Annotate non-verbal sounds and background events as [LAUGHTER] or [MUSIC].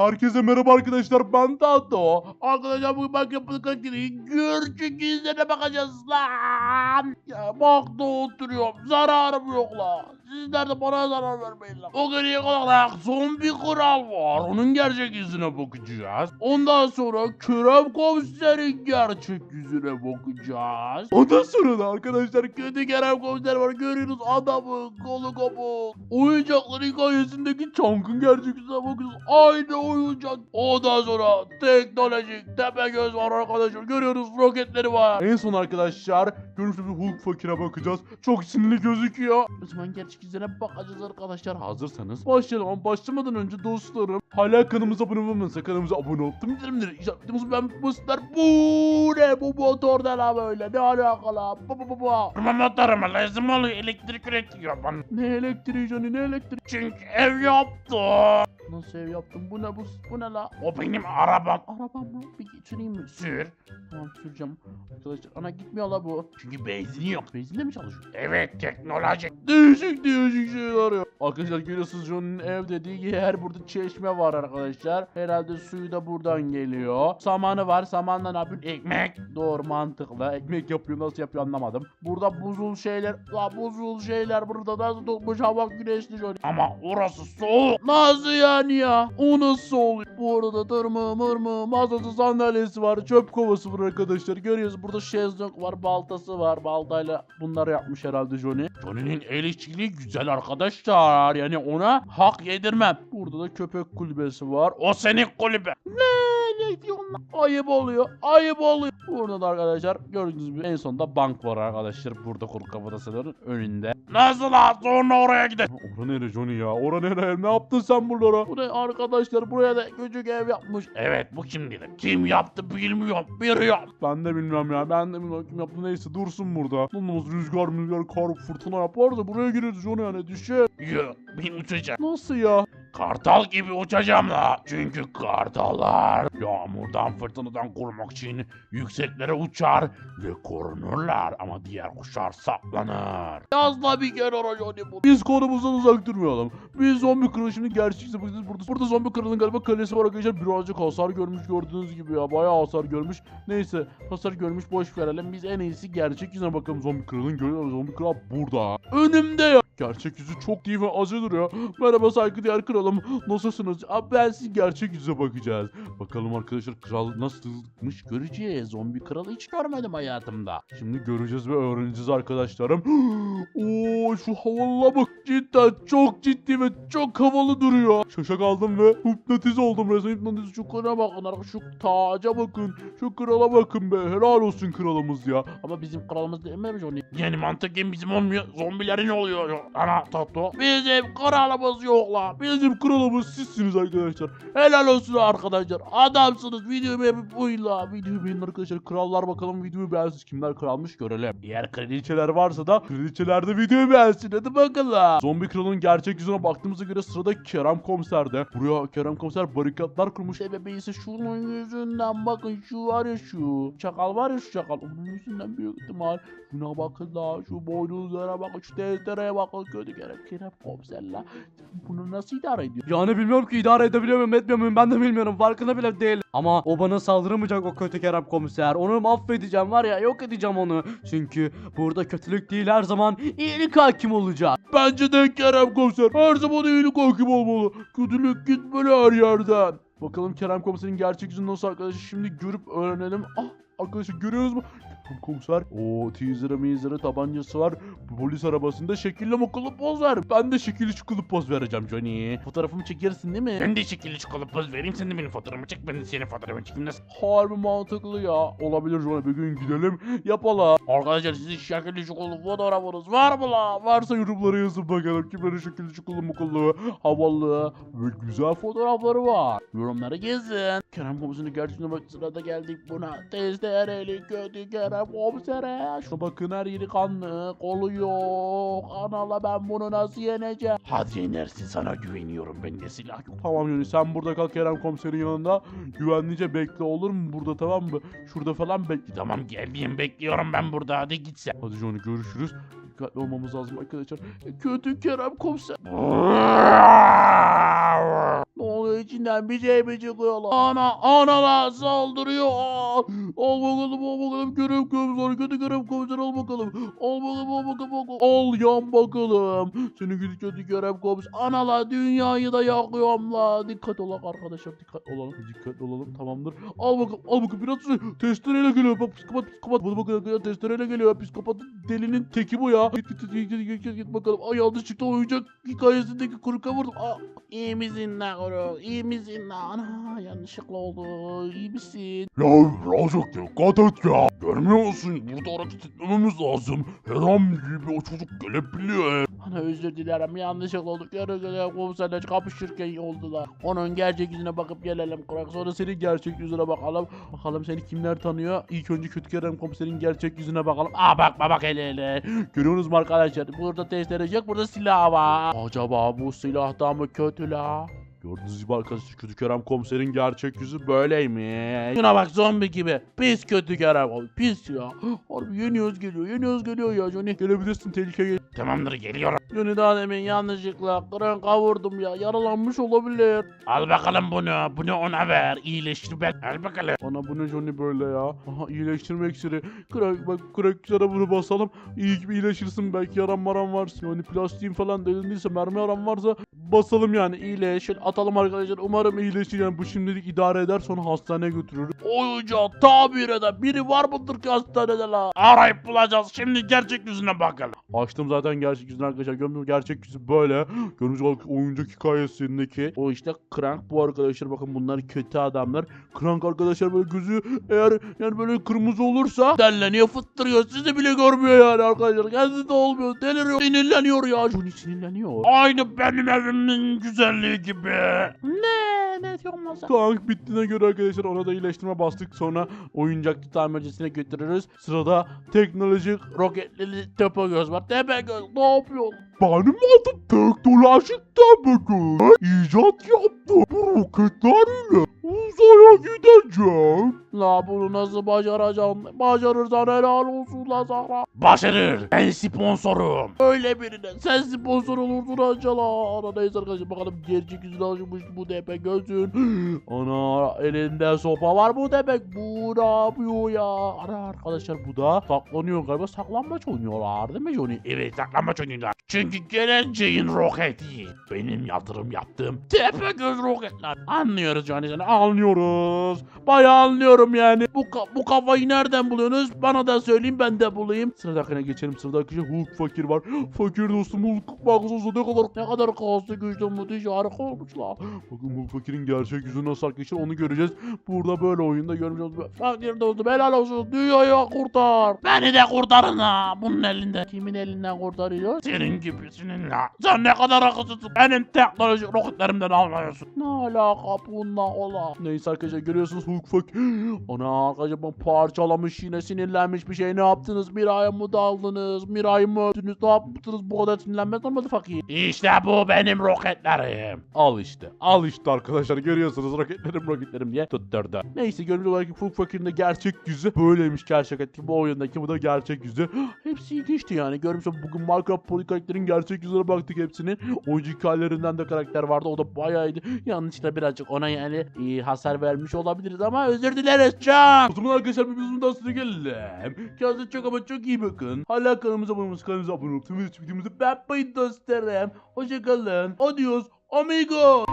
Herkese merhaba arkadaşlar ben Tato. Arkadaşlar bugün bak yapılı kaliteli gerçek yüzlerine bakacağız lan. Ya bak da oturuyorum zararım yok lan. Sizler de bana zarar vermeyin lan. O geriye olarak zombi kral var. Onun gerçek yüzüne bakacağız. Ondan sonra Kerem komiserin gerçek yüzüne bakacağız. Ondan sonra da arkadaşlar kötü Kerem komiser var. Görüyoruz adamın kolu kopuk. Oyuncaklar hikayesindeki Chunk'ın gerçek yüzüne bakacağız. Aynı oyuncak. Ondan sonra teknolojik tepe göz var arkadaşlar. Görüyoruz roketleri var. En son arkadaşlar görüşte bir Hulk fakire bakacağız. Çok sinirli gözüküyor. O zaman gerçek yüzüne bakacağız arkadaşlar. Hazırsanız başlayalım ama başlamadan önce dostlarım hala kanalımıza abone olmamışsa kanalımıza abone olup tüm bildirimleri işaretlerimizi ben postlar. Bu ne bu motor ne la böyle ne alakalı? Bu bu bu bu. Motoruma lazım oluyor elektrik üretiyor bana. Ne elektriği Johnny ne elektriği? Çünkü ev yaptı. Nasıl ev yaptım bu ne bu bu ne la? O benim arabam. Arabam mı? Bir süreyim mi? Sür. Tamam süreceğim. Arkadaşlar ana gitmiyor la bu. Çünkü benzin yok. Benzinle mi çalışıyor? Evet teknoloji. Değişik değişik şeyler ya. Arkadaşlar görüyorsunuz John'un ev dediği yer burada çeşme var arkadaşlar. Herhalde suyu da buradan geliyor. Samanı var. Samanla ne yapıyorsun? Ekmek. Doğru mantıklı. Ekmek yapıyor nasıl yapıyor anlamadım. Burada buzul şeyler. La buzul şeyler burada nasıl tutmuş hava güneşli Johnny. Ama orası soğuk. Nasıl yani ya? O nasıl oluyor? Bu arada tırmı mırmı masası sandalyesi var. Çöp kovası var arkadaşlar. Görüyoruz burada şezlong var. Baltası var. Baltayla bunları yapmış herhalde Johnny. Johnny'nin el işçiliği güzel arkadaşlar. Yani ona hak yedirmem. Burada da köpek kulübesi var. O senin kulübe. Ne lan? Ayıp oluyor. Ayıp oluyor. Burada da arkadaşlar gördüğünüz gibi en sonunda bank var arkadaşlar. Burada kuru kafatasının önünde. Nasıl ha? Sonra oraya gidelim. Ora nere Johnny ya? Ora nere? Ne yaptın sen buralara? Bu ne arkadaşlar? Buraya da küçük ev yapmış. Evet bu kim dedim. Kim yaptı bilmiyorum. Biri yap. Ben de bilmem ya. Ben de bilmem kim yaptı. Neyse dursun burada. Olmaz rüzgar rüzgar kar fırtına yapar da buraya gireriz Johnny yani düşer. Yok ben uçacağım. Nasıl ya? Kartal gibi uçacağım la. Çünkü kartallar yağmurdan fırtınadan korumak için yükseklere uçar ve korunurlar. Ama diğer kuşlar saklanır. Yazla bir kenara Johnny bu. Biz konumuzdan uzak durmayalım. Biz zombi kralı şimdi gerçek bakacağız. Burada, burada zombi kralının galiba kalesi var arkadaşlar. Birazcık hasar görmüş gördüğünüz gibi ya. Bayağı hasar görmüş. Neyse hasar görmüş boş verelim. Biz en iyisi gerçek yüzüne bakalım zombi kralın. Görüyoruz zombi kral burada. Önümde ya. Gerçek yüzü çok değil ve acı duruyor. Merhaba saygıdeğer kralım. Nasılsınız? Abi ben sizin gerçek yüzüne bakacağız. Bakalım arkadaşlar kral nasılmış göreceğiz. Zombi kralı hiç görmedim hayatımda. Şimdi göreceğiz ve öğreneceğiz arkadaşlarım. [GASPS] Oo şu havalıya bak. Cidden çok ciddi ve çok havalı duruyor. Şaşa kaldım ve hipnotize oldum resmen hipnotize. Şu krala bakın. Şu taca bakın. Şu krala bakın be. Helal olsun kralımız ya. Ama bizim kralımız mi Johnny? Yani mantıken bizim olmuyor. Zombilerin oluyor. Ana tatlı. Bizim kralımız yok la. Bizim kralımız sizsiniz arkadaşlar. Helal olsun arkadaşlar. Adamsınız. Videoyu beğenip uyla. Videoyu beğenin arkadaşlar. Krallar bakalım videoyu beğensin. Kimler kralmış görelim. Eğer kraliçeler varsa da kraliçeler de videoyu beğensin. Hadi bakalım. Zombi kralın gerçek yüzüne baktığımıza göre sırada Kerem komiserde. Buraya Kerem komiser barikatlar kurmuş. Sebebi ise şunun yüzünden bakın şu var ya şu. Çakal var ya şu çakal. Onun yüzünden büyük ihtimal. Şuna bakın la. Şu boynuzlara bakın. Şu testereye bakın. Kötü Kerem. Kerem komiser la. Bunu nasıl idare ediyor? Yani bilmiyorum ki idare edebiliyor muyum etmiyor muyum ben de bilmiyorum farkında bile değil. Ama o bana saldıramayacak o kötü Kerem komiser. Onu mahvedeceğim var ya yok edeceğim onu. Çünkü burada kötülük değil her zaman iyilik hakim olacak. Bence de Kerem komiser her zaman iyilik hakim olmalı. Kötülük gitmeli her yerden. Bakalım Kerem komiserin gerçek yüzü nasıl arkadaşlar şimdi görüp öğrenelim. Ah arkadaşlar görüyoruz mu? Komiser. O teaser'ı mizer'ı tabancası var. Polis arabasında şekilli mokulu poz ver. Ben de şekilli çukuluk poz vereceğim Johnny. Fotoğrafımı çekersin değil mi? Ben de şekilli çikolata poz vereyim. Sen de benim fotoğrafımı çek. Ben de senin fotoğrafını çekeyim. Nasıl? Harbi mantıklı ya. Olabilir Johnny bir gün gidelim yapalım. Arkadaşlar sizin şekilli çukuluk fotoğrafınız var mı la? Varsa yorumlara yazın bakalım. Kimlerin şekilli çukuluk mukullu, havalı ve güzel fotoğrafları var. Yorumlara gezin. Kerem komiserin gerçekten bak sırada geldik buna. Testereli kötü Kerem komisere. Şuna bakın her yeri kanlı. Kolu yok. Anala ben bunu nasıl yeneceğim? Hadi yenersin sana güveniyorum. Bende silah yok. Tamam Yunus sen burada kal Kerem komiserin yanında. Güvenlice bekle olur mu burada tamam mı? Şurada falan bekle. Tamam geldiğim bekliyorum ben burada. Hadi git sen. Hadi Johnny görüşürüz. Dikkatli olmamız lazım arkadaşlar. Kötü Kerem komiser. [LAUGHS] Ne çıkıyor içinden bir şey mi çıkıyor lan? Ana analar saldırıyor. Aa, al bakalım al bakalım görev komiser kötü görev komiser al bakalım. Al bakalım al bakalım al bakalım. Al yan bakalım. Seni gidi kötü görev komiser. Analar dünyayı da yakıyorum la. Dikkat olun arkadaşlar dikkat olalım. Dikkat olalım tamamdır. Al bakalım al bakalım biraz testereyle geliyor. Bak psikopat psikopat. Bunu bakın arkadaşlar testereyle geliyor. Psikopat delinin teki bu ya. Git git git git git, git, git bakalım. Ay yanlışlıkla oyuncak hikayesindeki kuruka vurdum. Aa, iyi misin lan kuru? İyi misin lan? Ana yanlışlıkla oldu. İyi misin? Ya birazcık dikkat et ya. Görmüyor musun? Burada hareket etmememiz lazım. Her an gibi o çocuk gelebiliyor. Ana özür dilerim yanlışlıkla oldu. Yarı göre komiserle kapışırken oldular. Onun gerçek yüzüne bakıp gelelim kurak. Sonra senin gerçek yüzüne bakalım. Bakalım seni kimler tanıyor? İlk önce kötü Kerem komiserin gerçek yüzüne bakalım. Aa bak bak hele hele. Görüyorsunuz mu arkadaşlar? Burada testere yok burada silah var. Acaba bu silah da mı kötü la? Gördüğünüz gibi arkadaşlar kötü Kerem komiserin gerçek yüzü böyleymiş. Şuna bak zombi gibi. Pis kötü Kerem abi pis ya. [GASPS] Harbi yeniyoruz geliyor yeniyoruz geliyor ya Johnny. Gelebilirsin tehlikeye. Tamamdır geliyorum. Johnny daha demin yanlışlıkla kıran kavurdum ya. Yaralanmış olabilir. Al bakalım bunu. Bunu ona ver. İyileştir ben. Al bakalım. Bana bu ne Johnny böyle ya? Aha iyileştirme iksiri. Kırak bak kırak yara bunu basalım. İyi gibi iyileşirsin belki yaran maran varsa. Yani plastiğin falan delindiyse mermi yaran varsa basalım yani iyileş. Şöyle atalım arkadaşlar. Umarım iyileşir yani bu şimdilik idare eder sonra hastaneye götürürüz. Oyuncağı tabir eden biri var mıdır ki hastanede la? Arayıp bulacağız. Şimdi gerçek yüzüne bakalım. Açtım zaten gerçek yüzünü arkadaşlar. Gördüğünüz gerçek yüzü böyle. Gördüğünüz gibi oyuncak hikayesindeki. O işte Crank bu arkadaşlar. Bakın bunlar kötü adamlar. Crank arkadaşlar böyle gözü eğer yani böyle kırmızı olursa delleniyor fıttırıyor. Sizi bile görmüyor yani arkadaşlar. Kendisi de olmuyor. Deliriyor. Sinirleniyor ya. Johnny sinirleniyor. Aynı benim evimin güzelliği gibi. Ne? Ne diyorsun lan sen? Tank bittiğine göre arkadaşlar ona da iyileştirme bastık. Sonra Oyuncakçı tamircisine götürürüz. Sırada teknolojik roketli Tepegöz var. Tepegöz ne yapıyor? benim adım teknolojik Tepegöz. İcat yaptım. Bu roketlerle uzaya gideceğim. La bunu nasıl başaracağım? Başarırsan helal olsun la sana. Başarır. Ben sponsorum. Öyle birine sen sponsor olursun acaba. Ana neyse arkadaşlar bakalım gerçek yüzünü alışmış bu depe gözün. Ana elinde sopa var bu demek. Bu ne yapıyor ya? Ana arkadaşlar bu da saklanıyor galiba. Saklanmaç oynuyorlar değil mi Johnny? Evet saklanmaç oynuyorlar. Çünkü geleceğin roketi. Benim yatırım yaptığım tepe göz roketler. Anlıyoruz Johnny seni anlıyoruz. Bayağı anlıyorum yani. Bu, bu kafayı nereden buluyorsunuz? Bana da söyleyin ben de bulayım. Sıradakine geçelim. Sıradaki Hulk fakir var. Fakir dostum Hulk baksanıza ne kadar ne kadar kaslı güçlü müthiş harika olmuşlar. Bakın Hulk fakirin gerçek yüzü nasıl arkadaşlar onu göreceğiz. Burada böyle oyunda olduk. Fakir dostum helal olsun. Dünyayı kurtar. Beni de kurtarın ha. Bunun elinde. Kimin elinden kurtarıyor? Senin gibisinin la. Sen ne kadar akıllısın. Benim teknolojik roketlerimden almıyorsun. Ne alaka bununla ola? Neyse arkadaşlar görüyorsunuz Hulk fakir. Ana arkadaşlar ben parçalamış yine sinirlenmiş bir şey. Ne yaptınız? Miray'a mı daldınız? Miray'ı mı öptünüz? Ne yaptınız? Bu kadar sinirlenmez olmadı fakir. İşte bu benim roketlerim. Al işte. Al işte arkadaşlar görüyorsunuz roketlerim roketlerim diye tutturdu. Neyse görünüş olarak Hulk Fakir'in de gerçek yüzü böyleymiş gerçek bu oyundaki bu da gerçek yüzü. [GASPS] Hepsi ilginçti yani görmüş bugün Minecraft Poly karakterin gerçek yüzüne baktık hepsinin. Oyuncu hikayelerinden de karakter vardı o da bayağı iyiydi. Yanlışlıkla birazcık ona yani e, hasar vermiş olabiliriz ama özür dileriz can. O zaman arkadaşlar bir bizim daha size gelelim. Kendinize çok ama çok iyi bakın. Hala kanalımıza abone olmayı, kanalımıza abone olup tüm videomuzu beğenmeyi dostlarım. Hoşçakalın. Adios. Amigo.